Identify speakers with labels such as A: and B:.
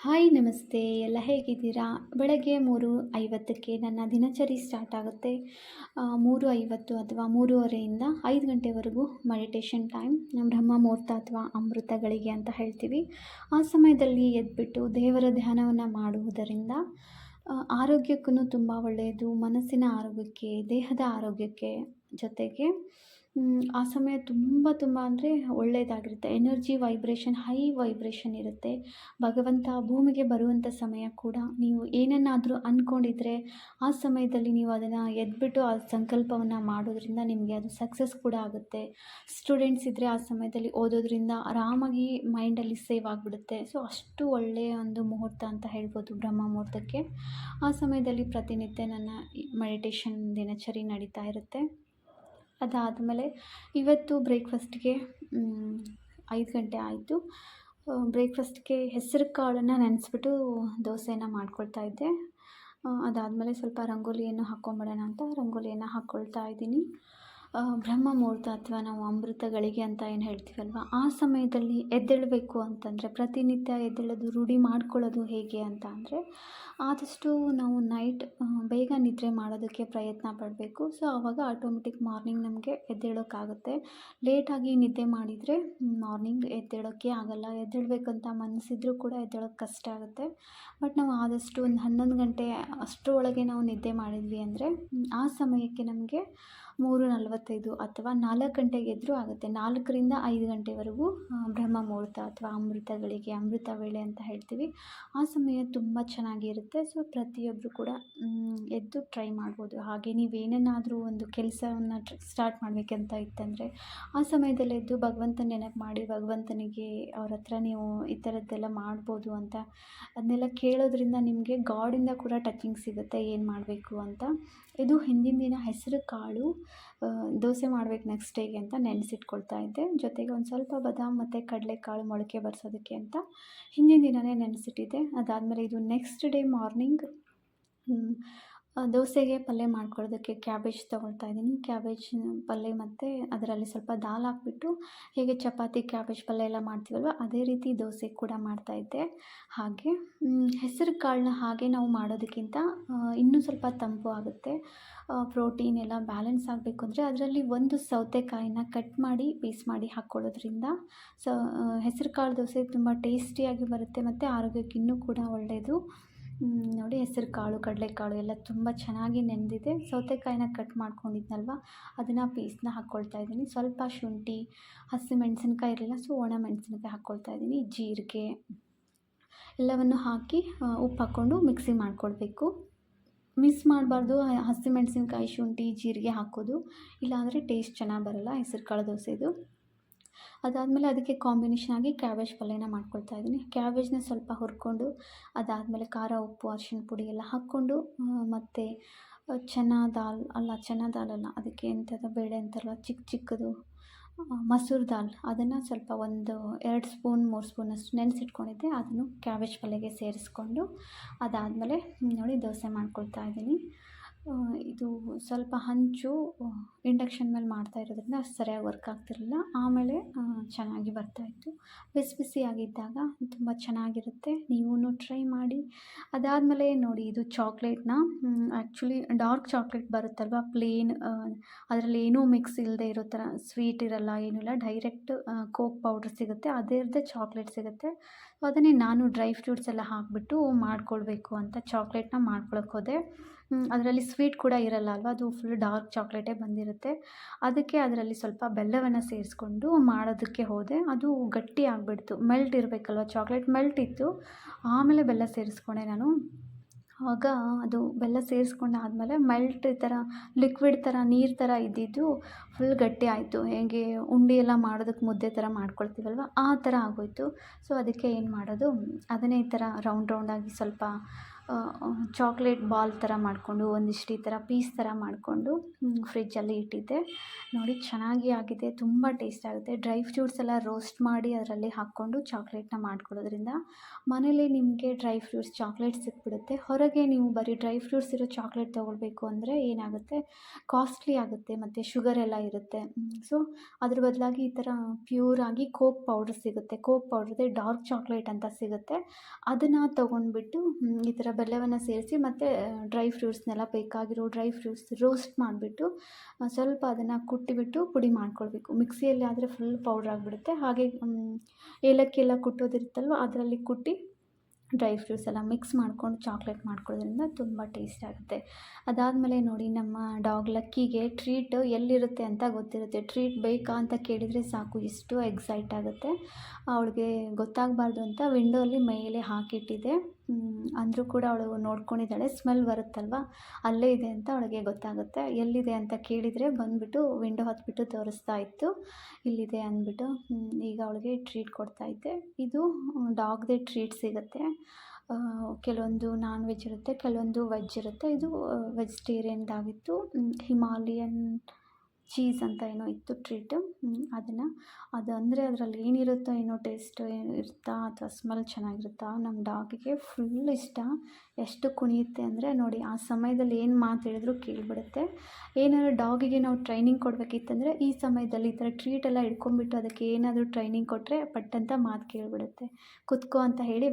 A: Hi, ನಮಸ್ತೆ. ಎಲ್ಲ ಹೇಗಿದ್ದೀರಾ? ಬೆಳಗ್ಗೆ ಮೂರು ಐವತ್ತಕ್ಕೆ ನನ್ನ ದಿನಚರಿ ಸ್ಟಾರ್ಟ್ ಆಗುತ್ತೆ. ಮೂರು ಐವತ್ತು ಅಥವಾ ಮೂರುವರೆಯಿಂದ ಐದು ಗಂಟೆವರೆಗೂ ಮೆಡಿಟೇಷನ್ ಟೈಮ್ ಬ್ರಹ್ಮ ಮುಹೂರ್ತ ಅಥವಾ ಅಮೃತಗಳಿಗೆ ಅಂತ ಹೇಳ್ತೀವಿ. ಆ ಸಮಯದಲ್ಲಿ ಎದ್ಬಿಟ್ಟು ದೇವರ ಧ್ಯಾನವನ್ನು ಮಾಡುವುದರಿಂದ ಆರೋಗ್ಯಕ್ಕೂ ತುಂಬ ಒಳ್ಳೆಯದು. ಮನಸ್ಸಿನ ಆರೋಗ್ಯಕ್ಕೆ, ದೇಹದ ಆರೋಗ್ಯಕ್ಕೆ ಜೊತೆಗೆ ಆ ಸಮಯ ತುಂಬ ತುಂಬ ಅಂದರೆ ಒಳ್ಳೆಯದಾಗಿರುತ್ತೆ ಎನರ್ಜಿ ವೈಬ್ರೇಷನ್ ಹೈ ವೈಬ್ರೇಷನ್ ಇರುತ್ತೆ. ಭಗವಂತ ಭೂಮಿಗೆ ಬರುವಂಥ ಸಮಯ ಕೂಡ ನೀವು ಏನನ್ನಾದರೂ ಅಂದ್ಕೊಂಡಿದ್ರೆ ಆ ಸಮಯದಲ್ಲಿ ನೀವು ಅದನ್ನು ಎದ್ಬಿಟ್ಟು ಆ ಸಂಕಲ್ಪವನ್ನು ಮಾಡೋದ್ರಿಂದ ನಿಮಗೆ ಅದು ಸಕ್ಸಸ್ ಕೂಡ ಆಗುತ್ತೆ. ಸ್ಟೂಡೆಂಟ್ಸ್ ಇದ್ದರೆ ಆ ಸಮಯದಲ್ಲಿ ಓದೋದ್ರಿಂದ ಆರಾಮಾಗಿ ಮೈಂಡಲ್ಲಿ ಸೇವ್ ಆಗಿಬಿಡುತ್ತೆ. ಸೊ ಅಷ್ಟು ಒಳ್ಳೆಯ ಒಂದು ಮುಹೂರ್ತ ಅಂತ ಹೇಳ್ಬೋದು ಬ್ರಹ್ಮ ಮುಹೂರ್ತಕ್ಕೆ. ಆ ಸಮಯದಲ್ಲಿ ಪ್ರತಿನಿತ್ಯ ನನ್ನ ಮೆಡಿಟೇಷನ್ ದಿನಚರಿ ನಡೀತಾ ಇರುತ್ತೆ. ಅದಾದಮೇಲೆ ಇವತ್ತು ಬ್ರೇಕ್ಫಾಸ್ಟ್ಗೆ ಐದು ಗಂಟೆ ಆಯಿತು. ಬ್ರೇಕ್ಫಾಸ್ಟ್ಗೆ ಹೆಸರು ಕಾಳನ್ನು ನೆನೆಸ್ಬಿಟ್ಟು ದೋಸೆನ ಮಾಡ್ಕೊಳ್ತಾ ಇದ್ದೆ. ಅದಾದಮೇಲೆ ಸ್ವಲ್ಪ ರಂಗೋಲಿಯನ್ನು ಹಾಕ್ಕೊಂಬಿಡೋಣ ಅಂತ ರಂಗೋಲಿಯನ್ನು ಹಾಕ್ಕೊಳ್ತಾ ಇದ್ದೀನಿ. ಬ್ರಹ್ಮ ಮುಹೂರ್ತ ಅಥವಾ ನಾವು ಅಮೃತಗಳಿಗೆ ಅಂತ ಏನು ಹೇಳ್ತೀವಲ್ವ? ಆ ಸಮಯದಲ್ಲಿ ಎದ್ದೇಳಬೇಕು ಅಂತಂದರೆ, ಪ್ರತಿನಿತ್ಯ ಎದ್ದೇಳೋದು, ರೂಢಿ ಮಾಡ್ಕೊಳ್ಳೋದು ಹೇಗೆ ಅಂತ ಅಂದರೆ, ಆದಷ್ಟು ನಾವು ನೈಟ್ ಬೇಗ ನಿದ್ರೆ ಮಾಡೋದಕ್ಕೆ ಪ್ರಯತ್ನ ಪಡಬೇಕು. ಸೊ ಆವಾಗ ಆಟೋಮೆಟಿಕ್ ಮಾರ್ನಿಂಗ್ ನಮಗೆ ಎದ್ದೇಳೋಕ್ಕಾಗುತ್ತೆ. ಲೇಟಾಗಿ ನಿದ್ದೆ ಮಾಡಿದರೆ ಮಾರ್ನಿಂಗ್ ಎದ್ದೇಳೋಕ್ಕೆ ಆಗೋಲ್ಲ. ಎದ್ದೇಳಬೇಕಂತ ಮನಸ್ಸಿದ್ರೂ ಕೂಡ ಎದ್ದೇಳೋಕ್ಕೆ ಕಷ್ಟ ಆಗುತ್ತೆ. ಬಟ್ ನಾವು ಆದಷ್ಟು ಒಂದು ಹನ್ನೊಂದು ಗಂಟೆ ಅಷ್ಟರೊಳಗೆ ನಾವು ನಿದ್ದೆ ಮಾಡಿದ್ವಿ ಅಂದರೆ, ಆ ಸಮಯಕ್ಕೆ ನಮಗೆ ಮೂರು ನಲವತ್ತೈದು ಅಥವಾ ನಾಲ್ಕು ಗಂಟೆಗೆ ಎದ್ದರೂ ಆಗುತ್ತೆ. ನಾಲ್ಕರಿಂದ ಐದು ಗಂಟೆವರೆಗೂ ಬ್ರಹ್ಮ ಮುಹೂರ್ತ ಅಥವಾ ಅಮೃತಗಳಿಗೆ, ಅಮೃತ ವೇಳೆ ಅಂತ ಹೇಳ್ತೀವಿ. ಆ ಸಮಯ ತುಂಬ ಚೆನ್ನಾಗಿರುತ್ತೆ. ಸೊ ಪ್ರತಿಯೊಬ್ಬರು ಕೂಡ ಎದ್ದು ಟ್ರೈ ಮಾಡ್ಬೋದು. ಹಾಗೆ ನೀವೇನೇನಾದರೂ ಒಂದು ಕೆಲಸವನ್ನು ಸ್ಟಾರ್ಟ್ ಮಾಡಬೇಕಂತ ಇತ್ತಂದರೆ, ಆ ಸಮಯದಲ್ಲಿ ಎದ್ದು ಭಗವಂತನ ನೆನಪು ಮಾಡಿ, ಭಗವಂತನಿಗೆ ಅವ್ರ ಹತ್ರ ನೀವು ಈ ಥರದ್ದೆಲ್ಲ ಮಾಡ್ಬೋದು ಅಂತ, ಅದನ್ನೆಲ್ಲ ಕೇಳೋದ್ರಿಂದ ನಿಮಗೆ ಗಾಡಿಂದ ಕೂಡ ಟಚಿಂಗ್ ಸಿಗುತ್ತೆ. ಏನು ಮಾಡಬೇಕು ಅಂತ. ಇದು ಹಿಂದಿನ ದಿನ ಹೆಸರು ಕಾಳು. ದೋಸೆ ಮಾಡ್ಬೇಕು ನೆಕ್ಸ್ಟ್ ಡೇಗೆ ಅಂತ ನೆನೆಸಿಟ್ಕೊಳ್ತಾ ಇದ್ದೆ. ಜೊತೆಗೆ ಒಂದು ಸ್ವಲ್ಪ ಬದಾಮ್ ಮತ್ತು ಕಡಲೆಕಾಳು ಮೊಳಕೆ ಬರ್ಸೋದಕ್ಕೆ ಅಂತ ಹಿಂದಿನ ದಿನವೇ ನೆನೆಸಿಟ್ಟಿದ್ದೆ. ಅದಾದಮೇಲೆ ಇದು ನೆಕ್ಸ್ಟ್ ಡೇ ಮಾರ್ನಿಂಗ್ ದೋಸೆಗೆ ಪಲ್ಯ ಮಾಡ್ಕೊಳ್ಳೋದಕ್ಕೆ ಕ್ಯಾಬೇಜ್ ತೊಗೊಳ್ತಾ ಇದ್ದೀನಿ. ಕ್ಯಾಬೇಜ್, ಪಲ್ಯ ಮತ್ತು ಅದರಲ್ಲಿ ಸ್ವಲ್ಪ ದಾಲ್ ಹಾಕ್ಬಿಟ್ಟು ಹೇಗೆ ಚಪಾತಿ, ಕ್ಯಾಬೇಜ್, ಪಲ್ಯ ಎಲ್ಲ ಮಾಡ್ತೀವಲ್ವ, ಅದೇ ರೀತಿ ದೋಸೆ ಕೂಡ ಮಾಡ್ತಾಯಿದ್ದೆ ಹಾಗೆ ಹೆಸರು ಕಾಳನ್ನ ಹಾಗೆ ನಾವು ಮಾಡೋದಕ್ಕಿಂತ ಇನ್ನೂ ಸ್ವಲ್ಪ ತಂಪು ಆಗುತ್ತೆ. ಪ್ರೋಟೀನ್ ಎಲ್ಲ ಬ್ಯಾಲೆನ್ಸ್ ಆಗಬೇಕು ಅಂದರೆ ಅದರಲ್ಲಿ ಒಂದು ಸೌತೆಕಾಯಿನ ಕಟ್ ಮಾಡಿ, ಪೀಸ್ ಮಾಡಿ ಹಾಕ್ಕೊಳ್ಳೋದ್ರಿಂದ ಸೊ ಹೆಸರು ಕಾಳು ದೋಸೆ ತುಂಬ ಟೇಸ್ಟಿಯಾಗಿ ಬರುತ್ತೆ ಮತ್ತು ಆರೋಗ್ಯಕ್ಕೆ ಇನ್ನೂ ಕೂಡ ಒಳ್ಳೆಯದು ನೋಡಿ ಹೆಸರು ಕಾಳು, ಕಡಲೆಕಾಳು ಎಲ್ಲ ತುಂಬ ಚೆನ್ನಾಗಿ ನೆಂದಿದೆ. ಸೌತೆಕಾಯಿನ ಕಟ್ ಮಾಡ್ಕೊಂಡಿದ್ನಲ್ವ? ಅದನ್ನು ಪೀಸ್ನ ಹಾಕ್ಕೊಳ್ತಾ ಇದ್ದೀನಿ. ಸ್ವಲ್ಪ ಶುಂಠಿ ಹಸಿಮೆಣ್ಸಿನ್ಕಾಯಿ ಇರಲಿಲ್ಲ ಸೊ ಒಣ ಮೆಣಸಿನ್ಕಾಯಿ ಹಾಕ್ಕೊಳ್ತಾ ಇದ್ದೀನಿ. ಜೀರಿಗೆ ಎಲ್ಲವನ್ನು ಹಾಕಿ ಉಪ್ಪು ಹಾಕ್ಕೊಂಡು ಮಿಕ್ಸಿ ಮಾಡ್ಕೊಳ್ಬೇಕು. ಮಿಸ್ ಮಾಡಬಾರ್ದು ಹಸಿಮೆಣ್ಸಿನ್ಕಾಯಿ ಶುಂಠಿ, ಜೀರಿಗೆ ಹಾಕೋದು. ಇಲ್ಲಾಂದರೆ ಟೇಸ್ಟ್ ಚೆನ್ನಾಗಿ ಬರೋಲ್ಲ, ಹೆಸರು ಕಾಳು ದೋಸೆದು. ಅದಾದಮೇಲೆ ಅದಕ್ಕೆ ಕಾಂಬಿನೇಷನ್ ಆಗಿ ಕ್ಯಾಬೇಜ್ ಪಲ್ಯನ ಮಾಡ್ಕೊಳ್ತಾ ಇದ್ದೀನಿ. ಕ್ಯಾಬೇಜ್ನ ಸ್ವಲ್ಪ ಹುರ್ಕೊಂಡು, ಅದಾದಮೇಲೆ ಖಾರ, ಉಪ್ಪು ಅರ್ಶಿನ ಪುಡಿ ಎಲ್ಲ ಹಾಕ್ಕೊಂಡು ಮತ್ತು ಚನಾ ದಾಲ್ ಅಲ್ಲ ಚೆನ್ನ ದಾಲ್ ಅಲ್ಲ, ಅದಕ್ಕೆ ಎಂಥದ್ದು ಬೇಳೆ ಅಂತಾರಲ್ಲ ಚಿಕ್ಕ ಚಿಕ್ಕದು ಮಸೂರ್ ದಾಲ್, ಅದನ್ನು ಸ್ವಲ್ಪ ಒಂದು ಎರಡು ಸ್ಪೂನ್, ಮೂರು ಸ್ಪೂನಷ್ಟು ನೆನೆಸಿಟ್ಕೊಂಡಿದ್ದೆ, ಅದನ್ನು ಕ್ಯಾಬೇಜ್ ಪಲ್ಯಗೆ ಸೇರಿಸ್ಕೊಂಡು, ಅದಾದಮೇಲೆ ನೋಡಿ ದೋಸೆ ಮಾಡ್ಕೊಳ್ತಾ ಇದ್ದೀನಿ. ಇದು ಸ್ವಲ್ಪ ಹಂಚು ಇಂಡಕ್ಷನ್ ಮೇಲೆ ಮಾಡ್ತಾ ಇರೋದ್ರಿಂದ ಸರಿಯಾಗಿ ವರ್ಕ್ ಆಗ್ತಿರಲಿಲ್ಲ. ಆಮೇಲೆ ಚೆನ್ನಾಗಿ ಬರ್ತಾಯಿತ್ತು ಬಿಸಿ ಬಿಸಿಯಾಗಿದ್ದಾಗ ತುಂಬ ಚೆನ್ನಾಗಿರುತ್ತೆ. ನೀವೂ ಟ್ರೈ ಮಾಡಿ. ಅದಾದಮೇಲೆ ನೋಡಿ, ಇದು ಚಾಕ್ಲೇಟ್ನ ಆ್ಯಕ್ಚುಲಿ ಡಾರ್ಕ್ ಚಾಕ್ಲೇಟ್ ಬರುತ್ತಲ್ವ ಪ್ಲೇನ್ ಅದರಲ್ಲಿ ಏನೂ ಮಿಕ್ಸ್ ಇಲ್ಲದೆ ಇರೋ ಥರ ಸ್ವೀಟ್ ಇರಲ್ಲ, ಏನೂ ಇಲ್ಲ. ಡೈರೆಕ್ಟ್ ಕೋಕ್ ಪೌಡ್ರ್ ಸಿಗುತ್ತೆ. ಅದರದ್ದೇ ಚಾಕ್ಲೇಟ್ ಸಿಗುತ್ತೆ. ಅದನ್ನೇ ನಾನು ಡ್ರೈ ಫ್ರೂಟ್ಸ್ ಎಲ್ಲ ಹಾಕಿಬಿಟ್ಟು ಮಾಡ್ಕೊಳ್ಬೇಕು ಅಂತ ಚಾಕ್ಲೇಟ್ನ ಮಾಡ್ಕೊಳಕ್ಕೆ ಹೋದೆ. ಅದರಲ್ಲಿ ಸ್ವೀಟ್ ಕೂಡ ಇರಲ್ಲ ಅಲ್ವಾ ಅದು ಫುಲ್ ಡಾರ್ಕ್ ಚಾಕ್ಲೇಟೇ ಬಂದಿರುತ್ತೆ. ಅದಕ್ಕೆ ಅದರಲ್ಲಿ ಸ್ವಲ್ಪ ಬೆಲ್ಲವನ್ನು ಸೇರಿಸ್ಕೊಂಡು ಮಾಡೋದಕ್ಕೆ ಹೋದೆ. ಅದು ಗಟ್ಟಿ ಆಗಿಬಿಡ್ತು. ಮೆಲ್ಟ್ ಇರಬೇಕಲ್ವ? ಚಾಕ್ಲೇಟ್ ಮೆಲ್ಟ್ ಇತ್ತು. ಆಮೇಲೆ ಬೆಲ್ಲ ಸೇರಿಸ್ಕೊಂಡೆ ನಾನು. ಆಗ ಅದು ಬೆಲ್ಲ ಸೇರಿಸ್ಕೊಂಡಾದ್ಮೇಲೆ ಮೆಲ್ಟ್ ಥರ ಲಿಕ್ವಿಡ್ ಥರ, ನೀರು ಥರ ಇದ್ದಿದ್ದು ಫುಲ್ ಗಟ್ಟಿ ಆಯಿತು. ಹೇಗೆ ಉಂಡೆ ಎಲ್ಲ ಮಾಡೋದಕ್ಕೆ ಮುದ್ದೆ ಥರ ಮಾಡ್ಕೊಳ್ತೀವಲ್ವ? ಆ ಥರ ಆಗೋಯಿತು. ಸೊ ಅದಕ್ಕೆ ಏನು ಮಾಡೋದು? ಅದನ್ನೇ ಈ ಥರ ರೌಂಡ್ ರೌಂಡಾಗಿ ಸ್ವಲ್ಪ ಚಾಕ್ಲೇಟ್ ಬಾಲ್ ಥರ ಮಾಡಿಕೊಂಡು, ಒಂದಿಷ್ಟು ಈ ಥರ ಪೀಸ್ ಥರ ಮಾಡಿಕೊಂಡು ಫ್ರಿಜ್ಜಲ್ಲಿ ಇಟ್ಟಿದ್ದೆ. ನೋಡಿ, ಚೆನ್ನಾಗಿ ಆಗಿದೆ, ತುಂಬ ಟೇಸ್ಟ್ ಆಗುತ್ತೆ. ಡ್ರೈ ಫ್ರೂಟ್ಸ್ ಎಲ್ಲ ರೋಸ್ಟ್ ಮಾಡಿ ಅದರಲ್ಲಿ ಹಾಕ್ಕೊಂಡು ಚಾಕ್ಲೇಟ್ನ ಮಾಡ್ಕೊಳ್ಳೋದ್ರಿಂದ ಮನೇಲಿ ನಿಮಗೆ ಡ್ರೈ ಫ್ರೂಟ್ಸ್ ಚಾಕ್ಲೇಟ್ ಸಿಕ್ಬಿಡುತ್ತೆ. ಹೊರಗೆ ನೀವು ಬರೀ ಡ್ರೈ ಫ್ರೂಟ್ಸ್ ಇರೋ ಚಾಕ್ಲೇಟ್ ತೊಗೊಳ್ಬೇಕು ಅಂದರೆ ಏನಾಗುತ್ತೆ? ಕಾಸ್ಟ್ಲಿ ಆಗುತ್ತೆ ಮತ್ತು ಶುಗರ್ ಎಲ್ಲ ಇರುತ್ತೆ. ಸೊ ಅದ್ರ ಬದಲಾಗಿ ಈ ಥರ ಪ್ಯೂರ್ ಆಗಿ ಕೋಕ್ ಪೌಡ್ರ್ ಸಿಗುತ್ತೆ. ಕೋಕ್ ಪೌಡ್ರದೇ ಡಾರ್ಕ್ ಚಾಕ್ಲೇಟ್ ಅಂತ ಸಿಗುತ್ತೆ. ಅದನ್ನು ತೊಗೊಂಡ್ಬಿಟ್ಟು ಈ ಥರ ಬೆಲ್ಲವನ್ನು ಸೇರಿಸಿ ಮತ್ತು ಡ್ರೈ ಫ್ರೂಟ್ಸ್ನೆಲ್ಲ ಬೇಕಾಗಿರೋ ಡ್ರೈ ಫ್ರೂಟ್ಸ್ ರೋಸ್ಟ್ ಮಾಡಿಬಿಟ್ಟು ಸ್ವಲ್ಪ ಅದನ್ನು ಕುಟ್ಟಿಬಿಟ್ಟು ಪುಡಿ ಮಾಡ್ಕೊಳ್ಬೇಕು. ಮಿಕ್ಸಿಯಲ್ಲಿ ಆದರೆ ಫುಲ್ ಪೌಡ್ರ್ ಆಗಿಬಿಡುತ್ತೆ. ಹಾಗೆ ಏಲಕ್ಕಿ ಎಲ್ಲ ಕುಟ್ಟೋದಿರುತ್ತಲ್ವ, ಅದರಲ್ಲಿ ಕುಟ್ಟಿ ಡ್ರೈ ಫ್ರೂಟ್ಸ್ ಎಲ್ಲ ಮಿಕ್ಸ್ ಮಾಡ್ಕೊಂಡು ಚಾಕ್ಲೇಟ್ ಮಾಡ್ಕೊಳ್ಳೋದ್ರಿಂದ ತುಂಬ ಟೇಸ್ಟ್ ಆಗುತ್ತೆ. ಅದಾದಮೇಲೆ ನೋಡಿ, ನಮ್ಮ ಡಾಗ್ ಲಕ್ಕಿಗೆ ಟ್ರೀಟ್ ಎಲ್ಲಿರುತ್ತೆ ಅಂತ ಗೊತ್ತಿರುತ್ತೆ. ಟ್ರೀಟ್ ಬೇಕಾ ಅಂತ ಕೇಳಿದರೆ ಸಾಕು, ಇಷ್ಟು ಎಕ್ಸೈಟ್ ಆಗುತ್ತೆ. ಅವಳಿಗೆ ಗೊತ್ತಾಗಬಾರ್ದು ಅಂತ ವಿಂಡೋ ಅಲ್ಲಿ ಮೇಲೆ ಹಾಕಿಟ್ಟಿದ್ದೆ ಅಂದರೂ ಕೂಡ ಅವಳು ನೋಡ್ಕೊಂಡಿದ್ದಾಳೆ. ಸ್ಮೆಲ್ ಬರುತ್ತಲ್ವ? ಅಲ್ಲೇ ಇದೆ ಅಂತ ಅವಳಿಗೆ ಗೊತ್ತಾಗುತ್ತೆ. ಎಲ್ಲಿದೆ ಅಂತ ಕೇಳಿದರೆ ಬಂದುಬಿಟ್ಟು ವಿಂಡೋ ಹತ್ಬಿಟ್ಟು ತೋರಿಸ್ತಾ ಇತ್ತು. ಇಲ್ಲಿದೆ ಅಂದ್ಬಿಟ್ಟು ಈಗ ಅವಳಿಗೆ ಟ್ರೀಟ್ ಕೊಡ್ತಾ ಇದ್ದೆ. ಇದು ಡಾಗ್ದೆ ಟ್ರೀಟ್ ಸಿಗುತ್ತೆ. ಕೆಲವೊಂದು ನಾನ್ ವೆಜ್ ಇರುತ್ತೆ, ಕೆಲವೊಂದು ವೆಜ್ ಇರುತ್ತೆ. ಇದು ವೆಜಿಟೇರಿಯನ್ದಾಗಿತ್ತು ಹಿಮಾಲಯನ್ ಚೀಸ್ ಅಂತ ಏನೋ ಇತ್ತು ಟ್ರೀಟ್. ಅದನ್ನು. ಅದು ಅಂದರೆ ಅದರಲ್ಲಿ ಏನಿರುತ್ತೋ ಏನೋ ಟೇಸ್ಟ್ ಇರುತ್ತಾ ಅಥವಾ ಸ್ಮೆಲ್ ಚೆನ್ನಾಗಿರುತ್ತಾ ನಮ್ಮ ಡಾಗಿಗೆ ಫುಲ್ ಇಷ್ಟ. ಎಷ್ಟು ಕುಣಿಯುತ್ತೆ ಅಂದರೆ ನೋಡಿ, ಆ ಸಮಯದಲ್ಲಿ ಏನು ಮಾತು ಹೇಳಿದ್ರು ಕೇಳಿಬಿಡುತ್ತೆ. ಏನಾದ್ರು ಡಾಗಿಗೆ ನಾವು ಟ್ರೈನಿಂಗ್ ಕೊಡಬೇಕಿತ್ತಂದರೆ ಈ ಸಮಯದಲ್ಲಿ ಈ ಥರ ಟ್ರೀಟ್ ಎಲ್ಲ ಹಿಡ್ಕೊಂಬಿಟ್ಟು ಅದಕ್ಕೆ ಏನಾದರೂ ಟ್ರೈನಿಂಗ್ ಕೊಟ್ಟರೆ ಪಟ್ ಅಂತ ಮಾತು ಕೇಳಿಬಿಡುತ್ತೆ. ಕುತ್ಕೋ ಅಂತ ಹೇಳಿ